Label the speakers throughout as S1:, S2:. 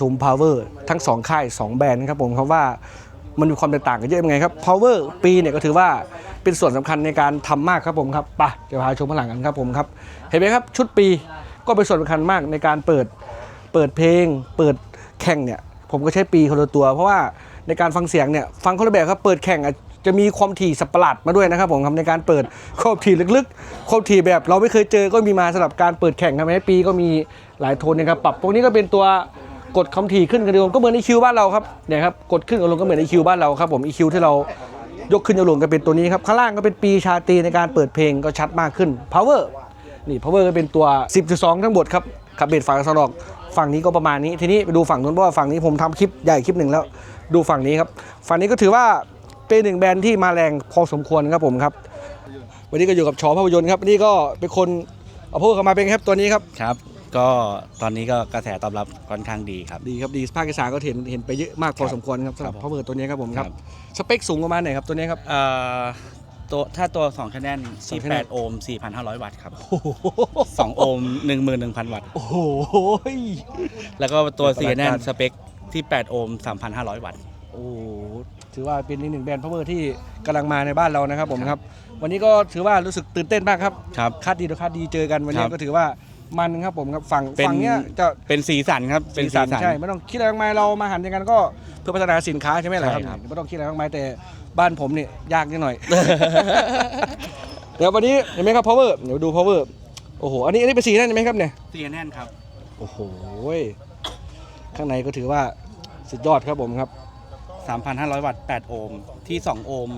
S1: ทูมพาวเวอร์ทั้ง 2 ค่าย 2 แบรนด์ครับผมครับว่ามันมีความแตกต่างกันเยอะยังไงครับ Power ปีเนี่ยก็ถือว่าเป็นส่วนสำคัญในการทำมากครับผมครับปะเดี๋ยวพาชมข้างหลังกันครับผมครับ เห็นไหมครับชุดปีก็เป็นส่วนสำคัญมากในการเปิดเปิดเพลง เปิดแข่งเนี่ยผมก็ใช้ปีคนละตัว เพราะว่าในการฟังเสียงเนี่ยฟังคนละแบบครับเปิดแข่งจะมีความถี่สับประหลาดมาด้วยนะครับผมครับในการเปิดความถี่ลึกๆความถี่แบบเราไม่เคยเจอก็มีมาสำหรับการเปิดแข่งครับในปีก็มีหลายโทนนะครับปรับพวกนี้ก็เป็นตัว กดความถี่ขึ้นกันลงก็เหมือน EQ บ้านเราครับเนี่ยครับกดขึ้นกับลงก็เหมือน EQ บ้านเราครับผม EQ ที่เรายกขึ้นยกลงก็เป็นตัวนี้ครับข้างล่างก็เป็นปีชาตีในการเปิดเพลงก็ชัดมากขึ้น power นี่ power ก็เป็นตัว 10.2 ทั้งหมดครับขับเบสฝั่งสลอกฝั่งนี้ก็ประมาณนี้ทีนี้ไปดูฝั่งนู้นเพราะว่าฝั่งนี้ผมทำคลิปใหญ่คลิปหนึ่งแล้ว ดูฝั่งนี้ครับฝั่งนี้ก็ถือว่าเป็นหนึ่งแบรนด์ที่มาแรงพอสมควรครับผมครับ วันนี้ก็อยู่กับชอภาพยนตร์ครับนนี้ก็เป็นคนเอาพวกเข้ามาเป็นครับตัวนี้ครับ
S2: ครับ ก็ตอนนี้ก็กระแสตอบรับค่อนข้างดีครับ
S1: ดีครับดีภาคอีสานก็เห็นเห็นไปเยอะมากพอสมควรครับสำหรับ
S2: ครับ
S1: พาวเวอร์ตัวนี้ครับผมครับ
S2: ครับ
S1: สเปคสูงประมาณไหนครับตัวนี้ครับ
S2: เอ่อตัวถ้าตัว2คะแนน
S1: สองคะแนน
S2: 48โอห์ม4,500 วัตต์ครับ
S1: โอ้โห
S2: 2โอห์ม11,000 วัตต์
S1: โอ้โห
S2: แล้วก็ตัว
S1: เป็น
S2: 4คะแนน
S1: ประหลาดการ
S2: สเปคที่8โอห์ม3,500 วัตต์
S1: โอ้โหถือว่าเป็นอีกหนึ่งแบรนด์พาวเวอร์ที่กำลังมาในบ้านเรานะครับผมครับ วันนี้ก็ถือว่ารู้สึกตื่นเต้นมากครับ
S2: ครับ
S1: คาดดีต่อคาดดีเจอกันวันนี้
S2: ครับ
S1: ก็ถือว่า มันครับผมครับฝั่ง
S2: เป็น
S1: ฝั่งเนี้ยจะ
S2: เป็นสีสันครับ เป็นสีสัน
S1: ใช่ไม่ต้องคิดอะไรมากมายเรามาหันอย่างนั้นก็เพื่อพัฒนาสินค้าใช่ไหมล่ะครับ
S2: ใช่ครับ
S1: ไม่ต้องคิดอะไรมากมายแต่บ้านผมเนี่ยยากนิดหน่อย เดี๋ยววันนี้เห็นไหมครับ power เดี๋ยวดู power โอ้โหอันนี้อันนี้เป็นสีนั่นใช่ไหมครับเนี่ย
S2: 4คะแนนครับ
S1: โอ้โหข้างในก็ถือว่าสุดยอดครับผมครับ
S2: 3,500 วัตต์ 8 โอห์ม ที่ 2 โอห์ม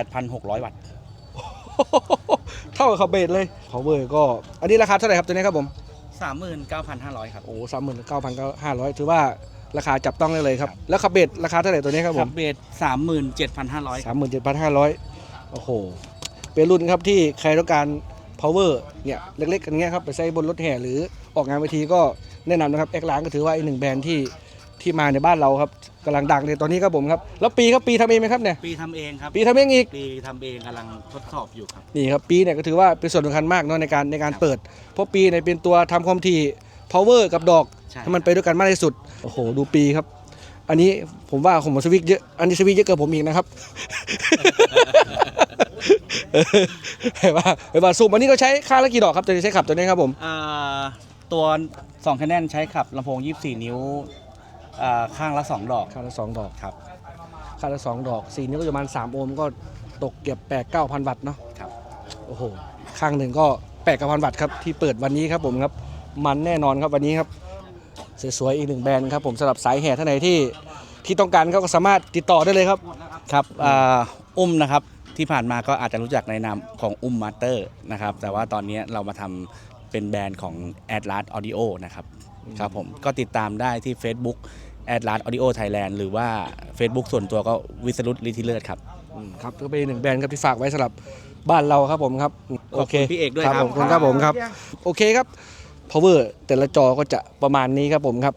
S2: 8,600 วัตต์
S1: เท่ากับคาเบสเลย power ก็อันนี้ราคาเท่าไหร่ครับตัวนี้ครับผม
S2: 39,500 ครับ
S1: โอ้สามหมื่นเก้าพันห้าร้อยถือว่าราคาจับต้องได้เลยครับ แล้วคาเบสราคาเท่าไหร่ตัวนี้ครับผ
S2: ขั
S1: ม
S2: บเบส37,500
S1: สามหมื่นเจ็ดพันห้าร้อยโอ้โห เป็นรุ่นครับที่ใครต้องการ power เนี่ยเล็กๆกันเงี้ยครับไปใช้บนรถแห่หรือออกงานเวทีก็แนะนำนะครับแอคล้างก็ถือว่าอีกหนึ่งแบรนด์ที่ ที่มาในบ้านเราครับกำลังดังในตอนนี้ครับผมครับ แล้วปีครับปีทำเองไหมครับเนี่ย
S2: ปีทำเองครับ
S1: ปีทำเองอีก
S2: ปีทำเองกำลังทดสอบอยู่ครับ
S1: นี่ครับปีเนี่ยก็ถือว่าเป็นส่วนสำคัญมากเนาะในการในการเปิด เพราะปีเนี่ยเป็นตัวทำความถี่ power กับดอก
S2: ใช่
S1: ให้มันไปด้วยกันมากที่สุด โอ้โห ดูปีครับ อันนี้ผมว่าผมสวิกเยอะอันนี้สวิกเยอะเกินผมอีกนะครับเห็นว่าเห็นว่าซูมอันนี้ก็ใช้ค่าละกี่ดอกครับตัวนี้ใช้ขับตัวนี้ครับผม
S2: อ่าตัว2คะแนนใช้ขับลำโพง 24 นิ้ว อ่าข้างละ 2 ดอก
S1: ค่าละสองดอก
S2: ครับ
S1: ค่าละสองดอกสี่นิ้วก็ประมาณสามโอห์มก็ตกเกือบแปดเก้าพันวัตต์เนาะ
S2: ครับ
S1: โอ้โหข้างหนึ่งก็แปดเก้าพันวัตต์ครับที่เปิดวันนี้ครับผมครับมันแน่นอนครับวันนี้ครับสวยๆอีกหนึ่งแบรนด์ครับผมสำหรับสายแห่ท่านไหนที่ที่ต้องการก็สามารถติดต่อได้เลยครับ
S2: ครับอ่าอุ้มนะครับที่ผ่านมาก็อาจจะรู้จักในนามของอุ้มมาสเตอร์นะครับแต่ว่าตอนนี้เรามาทำเป็นแบรนด์ของ Atlas Audio นะครับ ครับผมก็ติดตามได้ที่ Facebook Atlas Audio Thailand หรือว่า Facebook ส่วนตัวก็วิสรุตลิทิเลอร์ครับ
S1: อืมครับก็เป็นหนึ่งแบรนด์ครับที่ฝากไว้สำหรับบ้านเราครับผมครับ
S2: ขอบคุณพี่เอกด้วยครับ
S1: ขอบคุณครับผมครับ โอเคครับ power แต่ละจอก็จะประมาณนี้ครับผมครับ